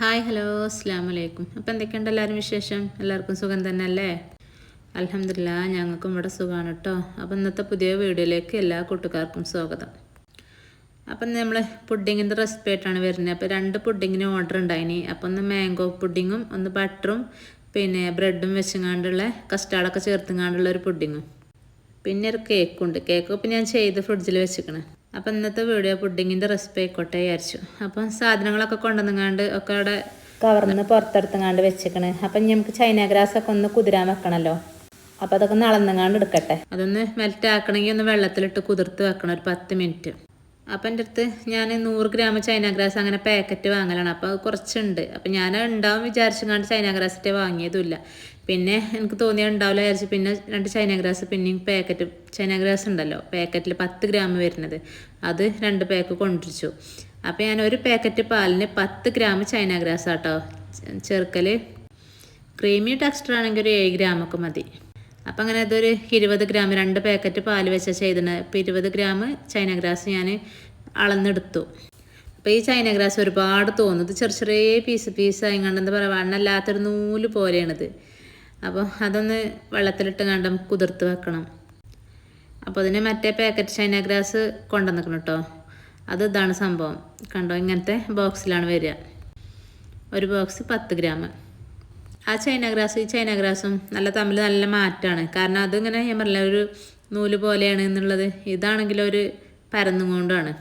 Hi hello അസ്സാം വലൈക്കും അപ്പോൾ എന്തൊക്കെയുണ്ട് എല്ലാവരും വിശേഷം? എല്ലാവർക്കും സുഖം തന്നെ അല്ലേ അലഹമില്ല ഞങ്ങൾക്കും ഇവിടെ സുഖമാണ് കേട്ടോ അപ്പോൾ ഇന്നത്തെ പുതിയ വീഡിയോയിലേക്ക് എല്ലാ കൂട്ടുകാർക്കും സ്വാഗതം. അപ്പം നമ്മൾ പുഡിങ്ങിന്റെ റെസിപ്പി ആയിട്ടാണ് വരുന്നത്. അപ്പോൾ രണ്ട് പുഡിങ്ങിന് ഓർഡർ ഉണ്ടായിനി. അപ്പോൾ ഒന്ന് മാംഗോ പുഡിങ്ങും ഒന്ന് ബട്ടറും പിന്നെ ബ്രെഡും വെച്ചങ്ങാണ്ടുള്ള കസ്റ്റാർഡൊക്കെ ചേർത്തുങ്ങാണ്ടുള്ള ഒരു പുഡിങ്ങും. പിന്നെ ഒരു കേക്കുണ്ട് കേക്ക് ഇപ്പം ഞാൻ ചെയ്ത് ഫ്രിഡ്ജിൽ വെച്ചിക്കണ്. അപ്പം ഇന്നത്തെ വീഡിയോ പുഡിങ്ങിന്റെ റെസിപ്പി ആയിക്കോട്ടെ വിചാരിച്ചു. അപ്പം സാധനങ്ങളൊക്കെ കൊണ്ടുവന്നങ്ങാണ്ട് ഒക്കെ അവിടെ കവർന്ന് പുറത്തെടുത്തങ്ങാണ്ട് വെച്ചേക്കണ്. അപ്പം നമുക്ക് ചൈന ഗ്രാസ് ഒക്കെ ഒന്ന് കുതിരാൻ വെക്കണമല്ലോ അപ്പം അതൊക്കെ ഒന്ന് അളന്നങ്ങാണ്ട് എടുക്കട്ടെ. അതൊന്ന് മെൽറ്റ് ആക്കണമെങ്കിൽ ഒന്ന് വെള്ളത്തിലിട്ട് കുതിർത്ത് വെക്കണം ഒരു പത്ത് മിനിറ്റ് അപ്പം എന്റെ അടുത്ത് ഞാൻ നൂറ് ഗ്രാം ചൈന ഗ്രാസ് അങ്ങനെ പാക്കറ്റ് വാങ്ങലാണ്. അപ്പോൾ അത് കുറച്ചുണ്ട്. അപ്പം ഞാൻ ഉണ്ടാവും വിചാരിച്ചങ്ങാണ്ട് ചൈന ഗ്രാസിന്റെ വാങ്ങിയതുമില്ല പിന്നെ എനിക്ക് തോന്നിയാൽ ഉണ്ടാവില്ല വിചാരിച്ച് പിന്നെ രണ്ട് ചൈന ഗ്രാസ് പിന്നെയും പാക്കറ്റ് ചൈന ഗ്രാസ് ഉണ്ടല്ലോ. പാക്കറ്റിൽ പത്ത് ഗ്രാം വരുന്നത്. അത് രണ്ട് പാക്ക് കൊണ്ടിരിച്ചു അപ്പോൾ ഞാൻ ഒരു പാക്കറ്റ് പാലിന് പത്ത് ഗ്രാം ചൈന ഗ്രാസ് ആട്ടോ. ചേർക്കൽ ക്രീമി ടെക്സ്റ്റർ ആണെങ്കിൽ ഒരു ഏഴ് ഗ്രാമൊക്കെ മതി. അപ്പം അങ്ങനെ അതൊരു ഇരുപത് ഗ്രാം രണ്ട് പാക്കറ്റ് പാൽ വെച്ചാൽ ചെയ്തിട്ട് അപ്പോൾ ഇരുപത് ഗ്രാം ചൈന ഗ്രാസ് ഞാൻ അളന്നെടുത്തു. അപ്പോൾ ഈ ചൈന ഗ്രാസ് ഒരുപാട് തോന്നുന്നത് ചെറിയ ചെറിയ പീസ് പീസ് കണ്ട് എന്താ പറയുക വണ്ണല്ലാത്തൊരു നൂൽ പോലെയാണിത്. അപ്പോൾ അതൊന്ന് വെള്ളത്തിലിട്ട് കണ്ട് കുതിർത്ത് വെക്കണം. അപ്പോൾ അതിന് മറ്റേ പാക്കറ്റ് ചൈന ഗ്രാസ് കൊണ്ടുവന്നിക്കണം കേട്ടോ. അത് ഇതാണ് സംഭവം. കണ്ടോ ഇങ്ങനത്തെ ബോക്സിലാണ് വരിക. ഒരു ബോക്സ് പത്ത് ഗ്രാം ആ ചൈന ഗ്രാസ് ഈ ചൈന ഗ്രാസും നല്ല തമ്മിൽ നല്ല മാറ്റമാണ് കാരണം അതിങ്ങനെ ഞാൻ പറഞ്ഞില്ല ഒരു നൂൽ പോലെയാണ് എന്നുള്ളത്. ഇതാണെങ്കിൽ ഒരു പരന്നും കൊണ്ടാണ്.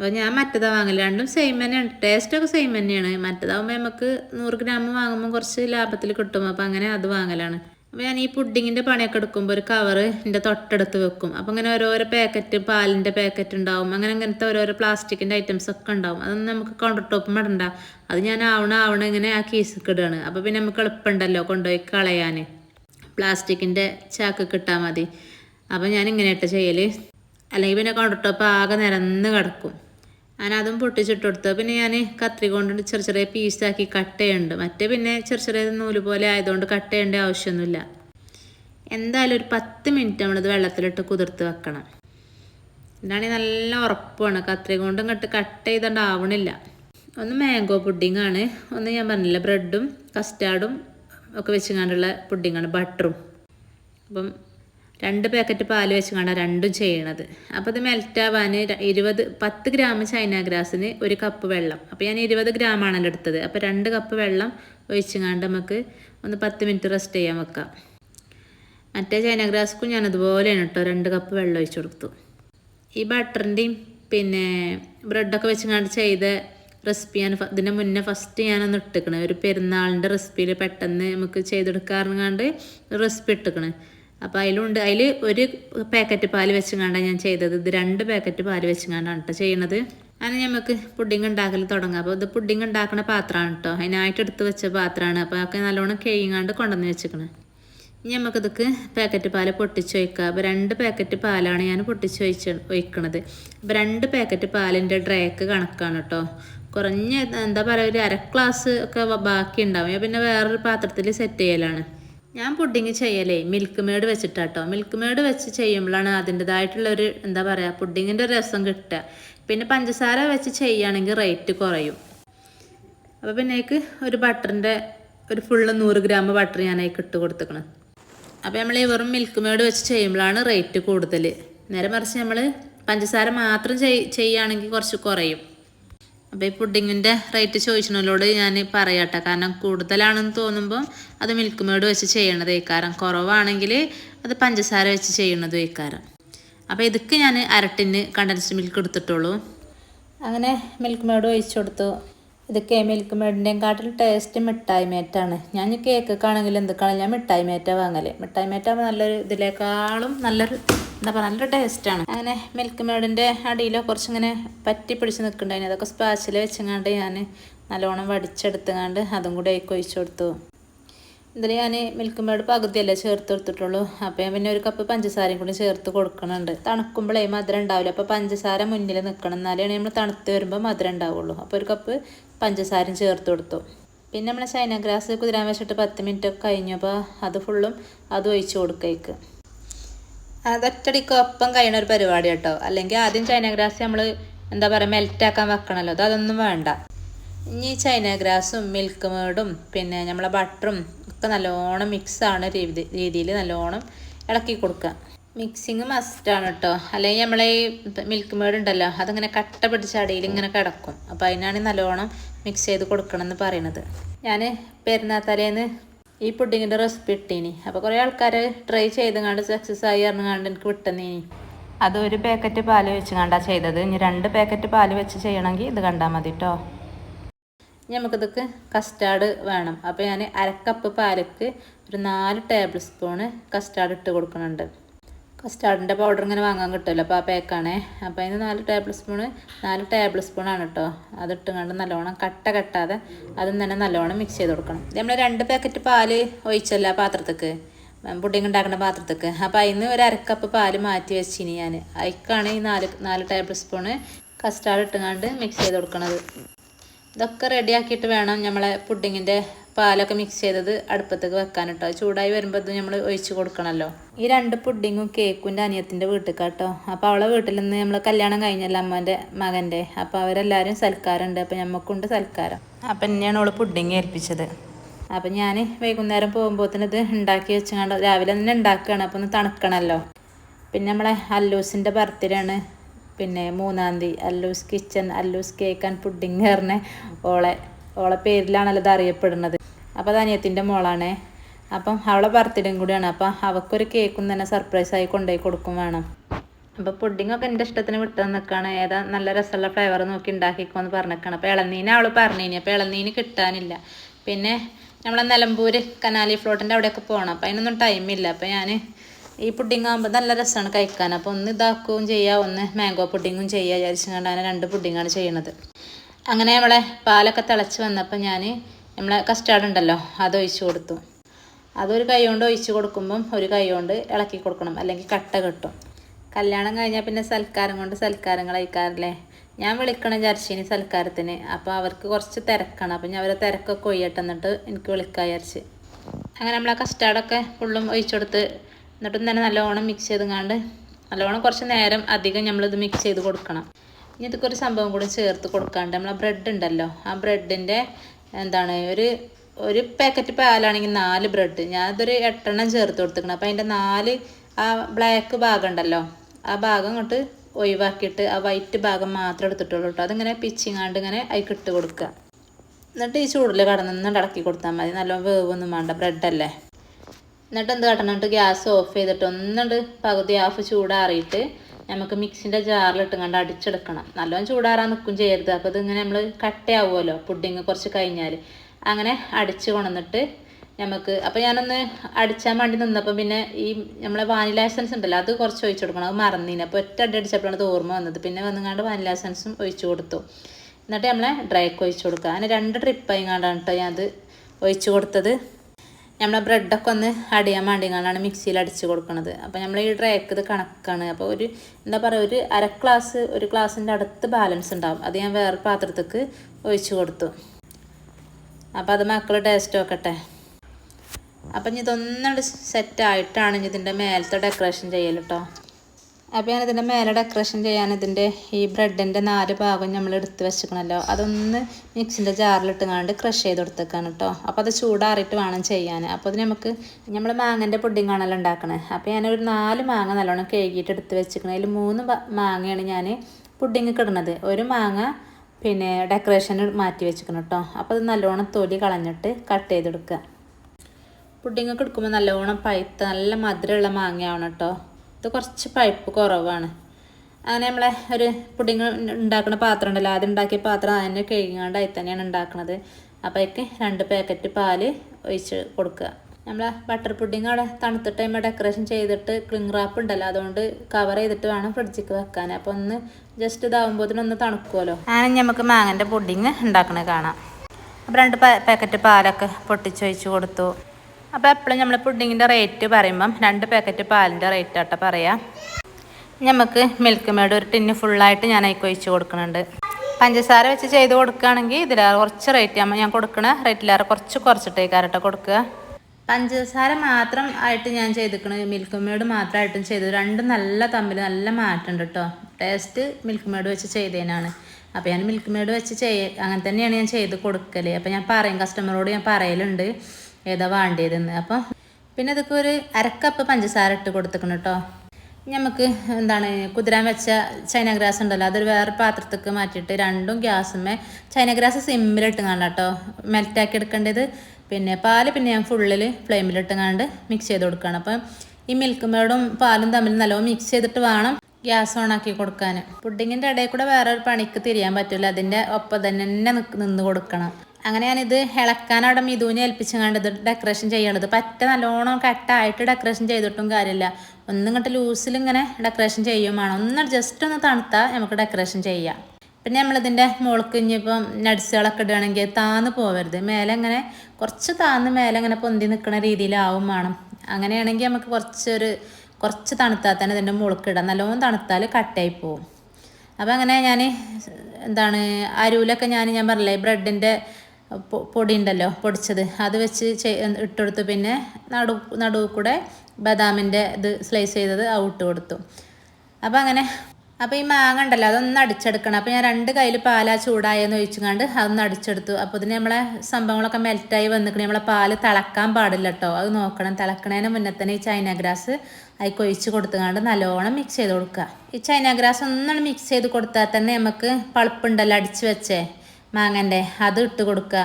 അപ്പോൾ ഞാൻ മറ്റേതാണ് വാങ്ങൽ. രണ്ടും സെയിം തന്നെയാണ്. ടേസ്റ്റൊക്കെ സെയിം തന്നെയാണ്. മറ്റേതാകുമ്പോൾ നമുക്ക് നൂറ് ഗ്രാം വാങ്ങുമ്പോൾ കുറച്ച് ലാഭത്തിൽ കിട്ടും. അപ്പോൾ അങ്ങനെ അത് വാങ്ങലാണ്. അപ്പോൾ ഞാൻ ഈ പുഡിങ്ങിന്റെ പണിയൊക്കെ എടുക്കുമ്പോൾ ഒരു കവറ് എന്റെ തൊട്ടടുത്ത് വെക്കും. അപ്പോൾ അങ്ങനെ ഓരോരോ പാക്കറ്റ് പാലിന്റെ പാക്കറ്റ് ഉണ്ടാവും. അങ്ങനെ അങ്ങനത്തെ ഓരോരോ പ്ലാസ്റ്റിക്കിന്റെ ഐറ്റംസ് ഒക്കെ ഉണ്ടാവും. അതൊന്നും നമുക്ക് കൗണ്ടർ ടോപ്പ് ഇടണ്ട. അത് ഞാൻ ആവണ ആവണ ഇങ്ങനെ ആ കീസൊക്കെ ഇടുകയാണ് അപ്പോൾ പിന്നെ നമുക്ക് എളുപ്പമുണ്ടല്ലോ കൊണ്ടുപോയി കളയാൻ പ്ലാസ്റ്റിക്കിന്റെ ചാക്ക് കിട്ടാൽ മതി. അപ്പോൾ ഞാൻ ഇങ്ങനെ ഇട്ട് ചെയ്യൽ അല്ലെങ്കിൽ പിന്നെ കൗണ്ടർ ടോപ്പ് ആകെ നിരന്ന് കിടക്കും. ഞാൻ അതും പൊട്ടിച്ചിട്ട് കൊടുത്തു പിന്നെ ഞാൻ കത്രി കൊണ്ട് ചെറിയ ചെറിയ പീസാക്കി കട്ട് ചെയ്യുന്നുണ്ട് മറ്റേ പിന്നെ ചെറിയ ചെറിയ നൂൽ പോലെ ആയതുകൊണ്ട് കട്ട് ചെയ്യേണ്ട ആവശ്യമൊന്നുമില്ല. എന്തായാലും ഒരു പത്ത് മിനിറ്റ് നമ്മളിത് വെള്ളത്തിലിട്ട് കുതിർത്ത് വെക്കണം. ഇതാണെങ്കിൽ നല്ല ഉറപ്പാണ്. കത്രി കൊണ്ട് ഇങ്ങോട്ട് കട്ട് ചെയ്തുകൊണ്ട് ആവണില്ല. ഒന്ന് മാംഗോ പുഡിങ്ങാണ്. ഒന്ന് ഞാൻ പറഞ്ഞില്ല ബ്രെഡും കസ്റ്റാർഡും ഒക്കെ വെച്ചുകൊണ്ടുള്ള പുഡിങ്ങാണ്. ബട്ടറും. അപ്പം രണ്ട് പാക്കറ്റ് പാൽ വെച്ചുകൊണ്ടാണ് രണ്ടും ചെയ്യണത്. അപ്പോൾ ഇത് മെൽറ്റാവാൻ ഇരുപത് പത്ത് ഗ്രാം ചൈന ഗ്രാസിന് ഒരു കപ്പ് വെള്ളം. അപ്പോൾ ഞാൻ ഇരുപത് ഗ്രാമാണല്ലോ എടുത്തത്. അപ്പോൾ രണ്ട് കപ്പ് വെള്ളം ഒഴിച്ചുകൊണ്ട് നമുക്ക് ഒന്ന് പത്ത് മിനിറ്റ് റെസ്റ്റ് ചെയ്യാൻ വെക്കാം. മറ്റേ ചൈന ഗ്രാസ്ക്കും ഞാൻ അതുപോലെയാണ് കേട്ടോ രണ്ട് കപ്പ് വെള്ളം ഒഴിച്ചു കൊടുത്തു. ഈ ബട്ടറിന്റെയും പിന്നെ ബ്രെഡൊക്കെ വെച്ചുകൊണ്ട് ചെയ്ത റെസിപ്പി ഞാൻ ഇതിന്റെ മുന്നേ ഫസ്റ്റ് ഞാനൊന്ന് ഇട്ടിക്കണേ. ഒരു പെരുന്നാളിന്റെ റെസിപ്പിയിൽ പെട്ടെന്ന് നമുക്ക് ചെയ്തെടുക്കാറുണ്ട് റെസിപ്പി ഇട്ടിക്കണ്. അപ്പോൾ അതിലുണ്ട്. അതിൽ ഒരു പാക്കറ്റ് പാൽ വെച്ചുകൊണ്ടാണ് ഞാൻ ചെയ്തത്. ഇത് രണ്ട് പാക്കറ്റ് പാൽ വെച്ചുകൊണ്ടാണ് കേട്ടോ ചെയ്യണത്. അങ്ങനെ നമുക്ക് പുഡിങ് ഉണ്ടാക്കൽ തുടങ്ങാം. അപ്പോൾ ഇത് പുഡിങ് ഉണ്ടാക്കുന്ന പാത്രമാണ് കേട്ടോ അതിനായിട്ട് എടുത്ത് വെച്ച പാത്രമാണ് അപ്പോൾ അതൊക്കെ നല്ലോണം കേയിങ്ങാണ്ട് കൊണ്ടുവന്ന് വെച്ചിക്കണ്. ഇനി നമുക്കിതൊക്കെ പാക്കറ്റ് പാൽ പൊട്ടിച്ച് ഒഴിക്കുക അപ്പോൾ രണ്ട് പാക്കറ്റ് പാലാണ് ഞാൻ പൊട്ടിച്ച് ഒഴിച്ച് ഒഴിക്കണത്. അപ്പോൾ രണ്ട് പാക്കറ്റ് പാലിന്റെ ഡ്രേക്ക് കണക്കാണ് കേട്ടോ കുറഞ്ഞ എന്താ പറയുക ഒരു അര ഗ്ലാസ് ഒക്കെ ബാക്കി ഉണ്ടാവും പിന്നെ വേറൊരു പാത്രത്തിൽ സെറ്റ് ചെയ്യലാണ്. ഞാൻ പുഡിങ് ചെയ്യലേ മിൽക്ക് മേഡ് വെച്ചിട്ടാട്ടോ. മിൽക്ക് മേഡ് വെച്ച് ചെയ്യുമ്പോഴാണ് അതിന്റെതായിട്ടുള്ള ഒരു എന്താ പറയുക പുഡിങ്ങിന്റെ രസം കിട്ടുക. പിന്നെ പഞ്ചസാര വെച്ച് ചെയ്യുകയാണെങ്കിൽ റേറ്റ് കുറയും. അപ്പോൾ പിന്നെ ഒരു ബട്ടറിന്റെ ഒരു ഫുള്ള് നൂറ് ഗ്രാം ബട്ടർ ഞാൻ അതിൽ ഇട്ട് കൊടുത്തേക്കണം. അപ്പോൾ നമ്മൾ ഈ വെറും മിൽക്ക് മേഡ് വെച്ച് ചെയ്യുമ്പോഴാണ് റേറ്റ് കൂടുതൽ നേരെ മറിച്ച് നമ്മൾ പഞ്ചസാര മാത്രം ചെയ് ചെയ്യുകയാണെങ്കിൽ കുറച്ച് കുറയും. അപ്പോൾ ഈ പുഡിങ്ങിന്റെ റേറ്റ് ചോദിച്ചതിനോട് ഞാൻ പറയാട്ടെ. കാരണം കൂടുതലാണെന്ന് തോന്നുമ്പോൾ അത് മിൽക്ക് മേഡ് വെച്ച് ചെയ്യണത് ഏക്കാരം. കുറവാണെങ്കിൽ അത് പഞ്ചസാര വെച്ച് ചെയ്യണത് ഏക്കാരം. അപ്പോൾ ഇതൊക്കെ ഞാൻ അരട്ടിന് കണ്ടൻസ്ഡ് മിൽക്ക് എടുത്തിട്ടുള്ളൂ. അങ്ങനെ മിൽക്ക് മേഡ് ഒഴിച്ചു കൊടുത്തു. ഇതൊക്കെ മിൽക്ക് മേഡിന്റെയും കാട്ടിൽ ടേസ്റ്റ് മിഠായി മേറ്റാണ്. ഞാൻ കേക്കൊക്കെ ആണെങ്കിലും എന്തൊക്കെയാണെങ്കിലും ഞാൻ മിഠായി മേറ്റ വാങ്ങൽ. മിഠായി മേറ്റാകുമ്പോൾ നല്ലൊരു ഇതിലേക്കാളും നല്ലൊരു എന്താ പറയുക നല്ലൊരു ടേസ്റ്റാണ് അങ്ങനെ മിൽക്ക് മേഡിന്റെ അടിയിലോ കുറച്ചിങ്ങനെ പറ്റി പിടിച്ച് നിൽക്കുന്നുണ്ടായിന്. അതൊക്കെ സ്പാച്ചിൽ വെച്ചങ്ങാണ്ട് ഞാൻ നല്ലോണം വടിച്ചെടുത്തങ്ങാണ്ട് അതും കൂടി അതിലേക്ക് ഒഴിച്ചു കൊടുത്തു. ഇതിൽ ഞാൻ മിൽക്ക് മേഡ് പകുതിയല്ലേ ചേർത്ത് കൊടുത്തിട്ടുള്ളൂ. അപ്പോൾ ഞാൻ പിന്നെ ഒരു കപ്പ് പഞ്ചസാരയും കൂടി ചേർത്ത് കൊടുക്കണുണ്ട്. തണുക്കുമ്പോഴേ മധുരം ഉണ്ടാവില്ല. അപ്പോൾ പഞ്ചസാര മുന്നിൽ നിൽക്കണം എന്നാലേ നമ്മൾ തണുത്ത് വരുമ്പോൾ മധുരം ഉണ്ടാവുള്ളൂ. അപ്പോൾ ഒരു കപ്പ് പഞ്ചസാരയും ചേർത്ത് കൊടുത്തു. പിന്നെ നമ്മൾ ചൈന ഗ്രാസ് കുതിരാൻ വെച്ചിട്ട് പത്ത് മിനിറ്റ് ഒക്കെ കഴിഞ്ഞപ്പോൾ അത് ഫുള്ളും അത് ഒഴിച്ച് കൊടുക്കേക്ക് അതൊറ്റടിക്ക് ഒപ്പം കഴിയണ ഒരു പരിപാടി കേട്ടോ. അല്ലെങ്കിൽ ആദ്യം ചൈന ഗ്രാസ് നമ്മൾ എന്താ പറയുക മെൽറ്റാക്കാൻ വെക്കണമല്ലോ അത് അതൊന്നും വേണ്ട. ഇനി ചൈന ഗ്രാസും മിൽക്ക് മേഡും പിന്നെ നമ്മളെ ബട്ടറും ഒക്കെ നല്ലോണം മിക്സാണ് രീതി രീതിയിൽ നല്ലോണം ഇളക്കി കൊടുക്കുക. മിക്സിങ് മസ്റ്റാണ് കേട്ടോ. അല്ലെങ്കിൽ നമ്മളെ ഈ മിൽക്ക് മേഡ് ഉണ്ടല്ലോ അതിങ്ങനെ കട്ട പിടിച്ച അടിയിൽ ഇങ്ങനെ കിടക്കും. അപ്പോൾ അതിനാണ് നല്ലോണം മിക്സ് ചെയ്ത് കൊടുക്കണം എന്ന് പറയണത് ഞാൻ പെരുന്നാത്തലേന്ന് ഈ പുഡിങ്ങിന്റെ റെസിപ്പി ഇട്ടീനി. അപ്പോൾ കുറേ ആൾക്കാർ ട്രൈ ചെയ്തങ്ങാണ്ട് സക്സസ് ആയി അറിഞ്ഞുകൊണ്ട് എനിക്ക് വിട്ടുന്നീനി. അത് ഒരു പാക്കറ്റ് പാൽ വെച്ച് കണ്ടാ ചെയ്തത്. ഇനി രണ്ട് പാക്കറ്റ് പാൽ വെച്ച് ചെയ്യണമെങ്കിൽ ഇത് കണ്ടാൽ മതി കേട്ടോ നമുക്കിതൊക്കെ കസ്റ്റാർഡ് വേണം. അപ്പോൾ ഞാൻ അരക്കപ്പ് പാലക്ക് ഒരു നാല് ടേബിൾ സ്പൂണ് കസ്റ്റാർഡ് ഇട്ട് കൊടുക്കുന്നുണ്ട്. കസ്റ്റാർഡിന്റെ പൗഡർ ഇങ്ങനെ വാങ്ങാൻ കിട്ടുമല്ലോ. അപ്പോൾ ആ പാക്കാണേ അപ്പോൾ അതിന് നാല് ടേബിൾ സ്പൂണ് നാല് ടേബിൾ സ്പൂണാണ് കേട്ടോ അതിട്ട് കണ്ട് നല്ലോണം കട്ട കെട്ടാതെ അതും തന്നെ നല്ലോണം മിക്സ് ചെയ്ത് കൊടുക്കണം. നമ്മൾ രണ്ട് പാക്കറ്റ് പാൽ ഒഴിച്ചല്ല പാത്രത്തേക്ക്. പുഡിങ് ഉണ്ടാക്കുന്ന പാത്രത്തേക്ക്. അപ്പോൾ അതിന് ഒരു അരക്കപ്പ് പാൽ മാറ്റി വെച്ചിനി ഞാൻ അതിക്കാണ് ഈ നാല് നാല് ടേബിൾ സ്പൂണ് കസ്റ്റാർഡ് ഇട്ടുകൊണ്ട് മിക്സ് ചെയ്ത് കൊടുക്കണത്. ഇതൊക്കെ റെഡിയാക്കിയിട്ട് വേണം നമ്മളെ പുഡിങ്ങിന്റെ പാലൊക്കെ മിക്സ് ചെയ്തത് അടുപ്പത്തേക്ക് വെക്കാൻ കേട്ടോ ചൂടായി വരുമ്പോൾ ഇത് നമ്മൾ ഒഴിച്ച് കൊടുക്കണമല്ലോ ഈ രണ്ട് പുഡിങ്ങും കേക്കും എന്റെ അനിയത്തിന്റെ വീട്ടിൽ കേട്ടോ അപ്പോൾ അവളെ വീട്ടിൽ നിന്ന് നമ്മൾ കല്യാണം കഴിഞ്ഞല്ലോ അമ്മേന്റെ മകന്റെ അപ്പോൾ അവരെല്ലാവരും സൽക്കാരമുണ്ട് അപ്പോൾ നമുക്കുണ്ട് സൽക്കാരം. അപ്പം എന്നെയാണ് അവൾ പുഡിങ് ഏൽപ്പിച്ചത്. അപ്പം ഞാൻ വൈകുന്നേരം പോകുമ്പോഴത്തേന് ഇത് ഉണ്ടാക്കി വെച്ചുകൊണ്ട് രാവിലെ തന്നെ ഉണ്ടാക്കുകയാണ് അപ്പോൾ ഒന്ന് തണുക്കണമല്ലോ പിന്നെ നമ്മളെ അല്ലൂസിന്റെ ബർത്ത്ഡേ ആണ്. പിന്നെ മൂന്നാം തീയതി Allu's kitchen Allu's cake and pudding പറഞ്ഞ ഓളെ ഓളെ പേരിലാണല്ലോ ഇത് അറിയപ്പെടുന്നത്. അപ്പോൾ അത് അനിയത്തിന്റെ മോളാണേ. അപ്പം അവളെ ബർത്ത്ഡേയും കൂടിയാണ്. അപ്പം അവൾക്കൊരു കേക്കും തന്നെ സർപ്രൈസായി കൊണ്ടുപോയി കൊടുക്കും വേണം. അപ്പോൾ പുഡിങ്ങൊക്കെ എന്റെ ഇഷ്ടത്തിന് വിട്ടു നിൽക്കുകയാണ് ഏതാ നല്ല രസമുള്ള ഫ്ലേവർ നോക്കി ഉണ്ടാക്കിക്കോന്ന് പറഞ്ഞേക്കാണ്. അപ്പോൾ ഇളനീന് അവൾ പറഞ്ഞു അപ്പോൾ ഇളനീന് കിട്ടാനില്ല. പിന്നെ നമ്മളെ നിലമ്പൂർ കനാലി ഫ്ലോട്ടിന്റെ അവിടെയൊക്കെ പോകണം അപ്പം അതിനൊന്നും ടൈമില്ല അപ്പം ഞാൻ ഈ പുഡിങ് ആകുമ്പോൾ നല്ല രസമാണ് കഴിക്കാൻ. അപ്പോൾ ഒന്ന് ഇതാക്കുകയും ചെയ്യുക ഒന്ന് മാംഗോ പുഡിങ്ങും ചെയ്യുക വിചാരിച്ചുകൊണ്ടാണ് രണ്ട് പുഡിങ്ങാണ് ചെയ്യണത്. അങ്ങനെ നമ്മളെ പാലൊക്കെ തിളച്ച് വന്നപ്പോൾ ഞാൻ നമ്മളെ കസ്റ്റാർഡ് ഉണ്ടല്ലോ അത് ഒഴിച്ച് കൊടുത്തു. അതൊരു കൈ കൊണ്ട് ഒഴിച്ച് കൊടുക്കുമ്പം ഒരു കൈ കൊണ്ട് ഇളക്കി കൊടുക്കണം അല്ലെങ്കിൽ കട്ട കിട്ടും. കല്യാണം കഴിഞ്ഞാൽ പിന്നെ സൽക്കാരം കൊണ്ട് സൽക്കാരങ്ങൾ അയക്കാറില്ലേ? ഞാൻ വിളിക്കണം വിചാരിച്ചിനി സൽക്കാരത്തിന് അപ്പോൾ അവർക്ക് കുറച്ച് തിരക്കാണ്. അപ്പം ഞാൻ അവരെ തിരക്കൊക്കെ ഒയ്യട്ടെ എന്നിട്ട് എനിക്ക് വിളിക്കാം വിചാരിച്ച്. അങ്ങനെ നമ്മൾ ആ കസ്റ്റാർഡൊക്കെ ഫുള്ളും ഒഴിച്ചു കൊടുത്ത് എന്നിട്ടും തന്നെ നല്ലോണം മിക്സ് ചെയ്തുങ്ങാണ്ട് നല്ലോണം കുറച്ച് നേരം അധികം നമ്മളിത് മിക്സ് ചെയ്ത് കൊടുക്കണം. ഇനി ഇതൊക്കെ ഒരു സംഭവം കൂടി ചേർത്ത് കൊടുക്കാണ്ട് നമ്മളെ ബ്രെഡ് ഉണ്ടല്ലോ ആ ബ്രെഡിന്റെ എന്താണ് ഒരു ഒരു പാക്കറ്റ് പാലാണെങ്കിൽ നാല് ബ്രെഡ് ഞാനതൊരു എട്ടെണ്ണം ചേർത്ത് കൊടുത്തിക്കണം അപ്പോൾ അതിന്റെ നാല് ആ ബ്ലാക്ക് ഭാഗം ഉണ്ടല്ലോ ആ ഭാഗം അങ്ങോട്ട് ഒഴിവാക്കിയിട്ട് ആ വൈറ്റ് ഭാഗം മാത്രം എടുത്തിട്ടുള്ളൂ കേട്ടോ. അതിങ്ങനെ പിച്ചിങ്ങാണ്ട് ഇങ്ങനെ അതിൽ ഇട്ട് കൊടുക്കുക. എന്നിട്ട് ഈ ചൂടിൽ കടന്നു ഇളക്കി കൊടുത്താൽ മതി. നല്ല വേവൊന്നും വേണ്ട ബ്രെഡല്ലേ എന്നിട്ട് എന്ത് കാട്ടണം? ഗ്യാസ് ഓഫ് ചെയ്തിട്ട് ഒന്നുണ്ട് പകുതി ഹാഫ് ചൂടാറിയിട്ട് നമുക്ക് മിക്സിന്റെ ജാറിലിട്ട് കണ്ട് അടിച്ചെടുക്കണം. നല്ലോണം ചൂടാറാൻ നിൽക്കും ചെയ്യരുത്. അപ്പോൾ ഇതിങ്ങനെ നമ്മൾ കട്ടയാവുമല്ലോ പുഡിങ് കുറച്ച് കഴിഞ്ഞാൽ അങ്ങനെ അടിച്ച് കൊണന്നിട്ട് നമുക്ക് അപ്പോൾ ഞാനൊന്ന് അടിച്ചാൻ വേണ്ടി നിന്നപ്പോൾ പിന്നെ ഈ നമ്മളെ വാനില എസൻസ് ഉണ്ടല്ലോ അത് കുറച്ച് ഒഴിച്ചു കൊടുക്കണം. അത് മറന്നീന്. അപ്പോൾ ഒറ്റ അടി അടിച്ചപ്പോഴാണ് അത് ഓർമ്മ വന്നത്. പിന്നെ വന്നുകൊണ്ട് വാനില എസൻസും ഒഴിച്ചു കൊടുത്തു. എന്നിട്ട് നമ്മളെ ഡ്രൈക്ക് ഒഴിച്ചു കൊടുക്കുക. അങ്ങനെ രണ്ട് ട്രിപ്പായി കണ്ടാണ് കേട്ടോ ഞാനത് ഒഴിച്ചു കൊടുത്തത്. നമ്മളെ ബ്രെഡൊക്കെ ഒന്ന് അടിയാൻ വേണ്ടിങ്ങാണ്ടാണ് മിക്സിയിൽ അടിച്ച് കൊടുക്കുന്നത് അപ്പോൾ നമ്മൾ ഈ ഡ്രേക്ക് ഇത് കണക്കാണ്. അപ്പോൾ ഒരു എന്താ പറയുക ഒരു അര ക്ലാസ് ഒരു ഗ്ലാസിന്റെ അടുത്ത് ബാലൻസ് ഉണ്ടാവും. അത് ഞാൻ വേറെ പാത്രത്തേക്ക് ഒഴിച്ച് കൊടുത്തു. അപ്പോൾ അത് മക്കൾ ടേസ്റ്റ് നോക്കട്ടെ. അപ്പം ഇതൊന്നും സെറ്റായിട്ടാണ് ഇനി ഇതിന്റെ മേലത്തെ ഡെക്കറേഷൻ ചെയ്യൽ കേട്ടോ അപ്പോൾ ഞാൻ ഇതിന്റെ മേലെ ഡെക്കറേഷൻ ചെയ്യാൻ ഇതിന്റെ ഈ ബ്രെഡിന്റെ നാല് ഭാഗം നമ്മൾ എടുത്ത് വെച്ചിക്കണല്ലോ. അതൊന്ന് മിക്സിന്റെ ജാറിലിട്ടുങ്ങാണ്ട് ക്രഷ് ചെയ്ത് കൊടുത്തേക്കാണ് കേട്ടോ അപ്പോൾ അത് ചൂടാറിയിട്ട് വേണം ചെയ്യാൻ അപ്പോൾ അത് നമുക്ക് നമ്മൾ മാങ്ങന്റെ പുഡിംഗ് ആണല്ലോ ഉണ്ടാക്കണേ അപ്പോൾ ഞാൻ ഒരു നാല് മാങ്ങ നല്ലോണം കഴുകിയിട്ട് എടുത്ത് വെച്ചിരിക്കണം അതിൽ മൂന്ന് മാങ്ങയാണ് ഞാൻ പുഡിങ്ങ് ഇടുന്നത് ഒരു മാങ്ങ പിന്നെ ഡെക്കറേഷന് മാറ്റി വെച്ചിരിക്കണം കേട്ടോ അപ്പോൾ അത് നല്ലോണം തൊലി കളഞ്ഞിട്ട് കട്ട് ചെയ്തെടുക്കുക പുഡിങ്ങൊക്കെ എടുക്കുമ്പോൾ നല്ലോണം പഴുത്ത നല്ല മധുരമുള്ള മാങ്ങയാവണം കേട്ടോ ഇത് കുറച്ച് പഴുപ്പ് കുറവാണ്. അങ്ങനെ നമ്മളെ ഒരു പുഡിങ് ഉണ്ടാക്കുന്ന പാത്രം ഉണ്ടല്ലോ ആദ്യം ഉണ്ടാക്കിയ പാത്രം അതിനെ കഴുകാണ്ട് തന്നെയാണ് ഉണ്ടാക്കുന്നത് അപ്പോൾ അതിക്ക് രണ്ട് പാക്കറ്റ് പാൽ ഒഴിച്ച് കൊടുക്കുക. നമ്മൾ ബട്ടർ പുഡിങ് അവിടെ തണുത്തിട്ട് നമ്മൾ ഡെക്കറേഷൻ ചെയ്തിട്ട് ക്ലിങ് റാപ്പ് ഉണ്ടല്ലോ അതുകൊണ്ട് കവർ ചെയ്തിട്ട് വേണം ഫ്രിഡ്ജിക്ക് വെക്കാൻ. അപ്പോൾ ഒന്ന് ജസ്റ്റ് ഇതാവുമ്പോഴത്തേനും ഒന്ന് തണുക്കുമല്ലോ അങ്ങനെ നമുക്ക് മാങ്ങന്റെ പുഡിങ് ഉണ്ടാക്കണത് കാണാം. അപ്പോൾ രണ്ട് പാക്കറ്റ് പാലൊക്കെ പൊട്ടിച്ചൊഴിച്ച് കൊടുത്തു. അപ്പോൾ എപ്പോഴും നമ്മൾ പുഡിങ്ങിന്റെ റേറ്റ് പറയുമ്പം രണ്ട് പാക്കറ്റ് പാലിന്റെ റേറ്റ് ആട്ടോ പറയാം. നമുക്ക് മിൽക്ക് മേഡ് ഒരു ടിന്ന് ഫുള്ളായിട്ട് ഞാൻ അതിൽ ഒഴിച്ച് കൊടുക്കുന്നുണ്ട് പഞ്ചസാര വെച്ച് ചെയ്ത് കൊടുക്കുകയാണെങ്കിൽ ഇതിലേറെ കുറച്ച് റേറ്റ് ആകുമ്പോൾ ഞാൻ കൊടുക്കണ റേറ്റിലേറെ കുറച്ച് കുറച്ചിട്ടേക്കാരട്ടോ കൊടുക്കുക. പഞ്ചസാര മാത്രം ആയിട്ട് ഞാൻ ചെയ്തിരിക്കണത് മിൽക്ക് മേഡ് മാത്രമായിട്ടും ചെയ്തു. രണ്ടും നല്ല തമ്മിൽ നല്ല മാറ്റമുണ്ട് കേട്ടോ ടേസ്റ്റ് മിൽക്ക് മേഡ് വെച്ച് ചെയ്തതിനാണ് അപ്പോൾ ഞാൻ മിൽക്ക് മെയ്ഡ് വെച്ച് ചെയ്യ അങ്ങനെ തന്നെയാണ് ഞാൻ ചെയ്ത് കൊടുക്കൽ അപ്പോൾ ഞാൻ പറയും കസ്റ്റമറോട് ഞാൻ പറയലുണ്ട്. ഏതാ വേണ്ടിയതെന്ന്. അപ്പോൾ പിന്നെ ഇതൊക്കെ ഒരു അരക്കപ്പ് പഞ്ചസാര ഇട്ട് കൊടുത്തേക്കണം കേട്ടോ. നമുക്ക് എന്താണ് കുതിരാൻ വെച്ച ചൈന ഗ്രാസ് ഉണ്ടല്ലോ അതൊരു വേറെ പാത്രത്തേക്ക് മാറ്റിയിട്ട് രണ്ടും ഗ്യാസുമേ ചൈന ഗ്രാസ് സിമ്മിലിട്ട് കാണാം കേട്ടോ. മെൽറ്റാക്കി എടുക്കേണ്ടത്. പിന്നെ പാൽ പിന്നെ ഞാൻ ഫുള്ളിൽ ഫ്ലെയിമിലിട്ട് കാണണ്ട് മിക്സ് ചെയ്ത് കൊടുക്കുകയാണ് അപ്പം ഈ മിൽക്ക് മേടും പാലും തമ്മിൽ നല്ലോണം മിക്സ് ചെയ്തിട്ട് വേണം ഗ്യാസ് ഓൺ ആക്കി കൊടുക്കാൻ പുഡിങ്ങിന്റെ ഇടയിൽ കൂടെ വേറെ ഒരു പണിക്ക് തിരിയാൻ പറ്റില്ല അതിന്റെ ഒപ്പം തന്നെ നിന്ന് കൊടുക്കണം. അങ്ങനെ ഞാനിത് ഇളക്കാൻ അവിടെ ഏൽപ്പിച്ച് കണ്ടത് ഡെക്കറേഷൻ ചെയ്യണത്. പറ്റ നല്ലോണം കട്ടായിട്ട് ഡെക്കറേഷൻ ചെയ്തിട്ടും കാര്യമില്ല. ഒന്നും ഇങ്ങോട്ട് ലൂസിൽ ഇങ്ങനെ ഡെക്കറേഷൻ ചെയ്യും വേണം. ഒന്ന് ജസ്റ്റ് ഒന്ന് തണുത്താൽ നമുക്ക് ഡെക്കറേഷൻ ചെയ്യാം. പിന്നെ നമ്മളിതിന്റെ മുകൾക്ക് ഇനിയിപ്പം നട്സുകളൊക്കെ ഇടുകയാണെങ്കിൽ താന്ന് പോവരുത്. മേലെ ഇങ്ങനെ കുറച്ച് താന്ന് മേലെ ഇങ്ങനെ പൊന്തി നിൽക്കുന്ന രീതിയിലാവും വേണം. അങ്ങനെയാണെങ്കിൽ നമുക്ക് കുറച്ചൊരു കുറച്ച് തണുത്താൽ തന്നെ ഇതിന്റെ മുകൾക്ക് ഇടാം. നല്ലോണം തണുത്താൽ കട്ടായി പോവും. അപ്പോൾ അങ്ങനെ ഞാൻ എന്താണ് അരൂലൊക്കെ ഞാൻ ഞാൻ പറഞ്ഞില്ലേ ബ്രെഡിന്റെ പൊടി ഉണ്ടല്ലോ പൊടിച്ചത്. അത് വെച്ച് ഇട്ടുകൊടുത്തു പിന്നെ നടു നടുവ് കൂടെ ബദാമിന്റെ ഇത് സ്ലൈസ് ചെയ്തത് ആ ഇട്ട് കൊടുത്തു. അപ്പോൾ അങ്ങനെ അപ്പോൾ ഈ മാങ്ങ ഉണ്ടല്ലോ അതൊന്ന് അടിച്ചെടുക്കണം. അപ്പോൾ ഞാൻ രണ്ട് കയ്യിൽ പാലാ ചൂടായെന്ന് ഒഴിച്ചുകൊണ്ട് അതൊന്ന് അടിച്ചെടുത്തു. അപ്പോൾ ഇതിന് നമ്മളെ സംഭവങ്ങളൊക്കെ മെൽറ്റായി വന്നിക്കണേ. നമ്മളെ പാൽ തിളക്കാൻ പാടില്ല കേട്ടോ അത് നോക്കണം. തിളക്കണേന് മുന്നേ തന്നെ ഈ ചൈന ഗ്രാസ് അതിൽ ഒഴിച്ച് കൊടുത്തുകൊണ്ട് നല്ലോണം മിക്സ് ചെയ്ത് കൊടുക്കുക ഈ ചൈന ഗ്രാസ് ഒന്നും മിക്സ് ചെയ്ത് കൊടുത്താൽ തന്നെ നമുക്ക് പളുപ്പുണ്ടല്ലോ അടിച്ച് വെച്ചേ. മാങ്ങന്റെ അത് ഇട്ട് കൊടുക്കുക.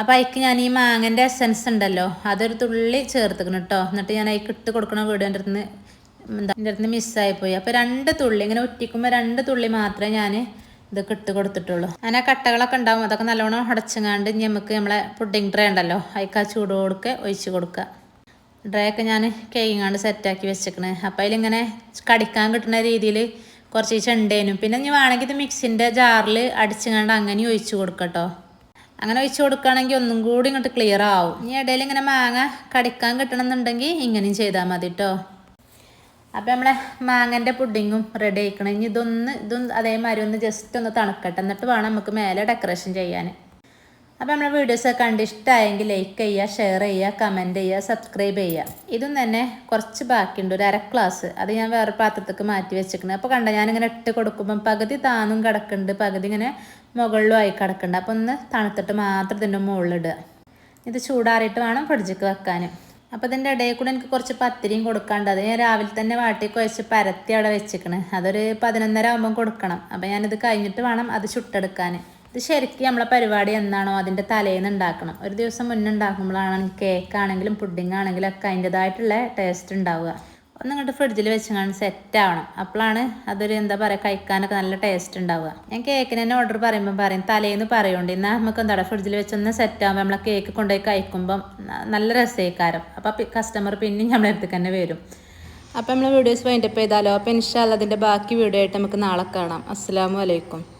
അപ്പോൾ അതിക്ക് ഞാൻ ഈ മാങ്ങന്റെ എസൻസ് ഉണ്ടല്ലോ അതൊരു തുള്ളി ചേർത്തുക്കണം കേട്ടോ എന്നിട്ട് ഞാൻ അതിക്ക് ഇട്ട് കൊടുക്കണ വീടിന്റെ അടുത്ത് എന്താ എന്റെ അടുത്ത് മിസ്സായിപ്പോയി അപ്പോൾ രണ്ട് തുള്ളി ഇങ്ങനെ ഒറ്റിക്കുമ്പോൾ രണ്ട് തുള്ളി മാത്രമേ ഞാൻ ഇതൊക്കെ ഇട്ട് കൊടുത്തിട്ടുള്ളൂ. അങ്ങനെ കട്ടകളൊക്കെ ഉണ്ടാവും അതൊക്കെ നല്ലോണം അടച്ചങ്ങാണ്ട് നമുക്ക് നമ്മളെ പുഡിങ് ട്രേ ഉണ്ടല്ലോ അതിക്ക് ആ ചൂട് കൊടുക്കുക ഒഴിച്ച് കൊടുക്കുക. ഡ്രൈ ഒക്കെ ഞാൻ കേങ്ങാണ്ട് സെറ്റാക്കി വെച്ചേക്കണേ. അപ്പോൾ അതിലിങ്ങനെ കടിക്കാൻ കിട്ടുന്ന രീതിയിൽ കുറച്ച് ചെണ്ടേനും. പിന്നെ ഇനി വേണമെങ്കിൽ ഇത് മിക്സിന്റെ ജാറിൽ അടിച്ചുകൊണ്ട് അങ്ങനെ ഒഴിച്ചു കൊടുക്കട്ടോ അങ്ങനെ ഒഴിച്ചു കൊടുക്കുകയാണെങ്കിൽ ഒന്നും കൂടി ഇങ്ങോട്ട് ക്ലിയർ ആവും. ഇനി ഇടയിൽ ഇങ്ങനെ മാങ്ങ കടിക്കാൻ കിട്ടണമെന്നുണ്ടെങ്കിൽ ഇങ്ങനെയും ചെയ്താൽ മതി കേട്ടോ അപ്പോൾ നമ്മളെ മാങ്ങന്റെ പുഡിങ്ങും റെഡി ആയിക്കണം. ഇനി ഇതൊന്ന് ഇതും അതേമാതിരി ഒന്ന് ജസ്റ്റ് ഒന്ന് തണുക്കട്ടെ. എന്നിട്ട് വേണം നമുക്ക് മേലെ ഡെക്കറേഷൻ ചെയ്യാൻ. അപ്പോൾ നമ്മളെ വീഡിയോസൊക്കെ കണ്ട് ഇഷ്ടമായെങ്കിൽ ലൈക്ക് ചെയ്യുക ഷെയർ ചെയ്യുക കമന്റ് ചെയ്യുക സബ്സ്ക്രൈബ് ചെയ്യുക. ഇതും തന്നെ കുറച്ച് ബാക്കിയുണ്ട്. ഒരു അര ക്ലാസ് അത് ഞാൻ വേറെ പാത്രത്തേക്ക് മാറ്റി വെച്ചിരിക്കുന്നത് അപ്പോൾ കണ്ട ഞാനിങ്ങനെ ഇട്ട് കൊടുക്കുമ്പം പകുതി താന്നും കിടക്കുന്നുണ്ട് പകുതി ഇങ്ങനെ മുകളിലും ആയി കിടക്കുന്നുണ്ട്. അപ്പോൾ ഒന്ന് തണുത്തിട്ട് മാത്രം ഇതിന്റെ മുകളിലിടുക ഇത് ചൂടാറിയിട്ട് വേണം ഫ്രിഡ്ജിക്ക് വെക്കാൻ. അപ്പോൾ ഇതിന്റെ ഇടയിൽ കൂടെ എനിക്ക് കുറച്ച് പത്തിരിയും കൊടുക്കാണ്ട് അത് ഞാൻ രാവിലെ തന്നെ വാട്ടി കുഴച്ച് പരത്തി അവിടെ വെച്ചിക്കണ് അതൊരു പതിനൊന്നര ആകുമ്പം കൊടുക്കണം. അപ്പോൾ ഞാനിത് കഴിഞ്ഞിട്ട് വേണം അത് ചുട്ടെടുക്കാൻ. ഇത് ശരിക്കും നമ്മളെ പരിപാടി എന്താണോ അതിന്റെ തലേന്ന് ഉണ്ടാക്കണം. ഒരു ദിവസം മുന്നേ ഉണ്ടാക്കുമ്പോഴാണ് കേക്ക് ആണെങ്കിലും പുഡിംഗ് ആണെങ്കിലും ഒക്കെ അതിന്റെതായിട്ടുള്ള ടേസ്റ്റ് ഉണ്ടാവുക. ഒന്ന് ഇങ്ങോട്ട് ഫ്രിഡ്ജിൽ വെച്ചാണ് സെറ്റ് ആവണം. അപ്പോഴാണ് അതൊരു എന്താ പറയുക കഴിക്കാനൊക്കെ നല്ല ടേസ്റ്റ് ഉണ്ടാവുക. ഞാൻ കേക്കിന് തന്നെ ഓർഡർ പറയുമ്പോൾ പറയും തലേന്ന് പറയുകൊണ്ട് എന്നാൽ നമുക്ക് എന്താ ഫ്രിഡ്ജിൽ വെച്ചൊന്ന് സെറ്റ് ആകുമ്പോൾ നമ്മളെ കേക്ക് കൊണ്ടുപോയി കഴിക്കുമ്പം നല്ല രസേക്കാരം. അപ്പോൾ കസ്റ്റമർ പിന്നെയും നമ്മളെ അടുത്തേക്ക് തന്നെ വരും. അപ്പോൾ നമ്മൾ വീഡിയോസ് വൈൻഡപ്പ് ചെയ്താലോ? അപ്പോൾ ഇൻഷാല്ല അതിന്റെ ബാക്കി വീഡിയോ ആയിട്ട് നമുക്ക് നാളെ കാണാം. അസ്സാം വലൈക്കും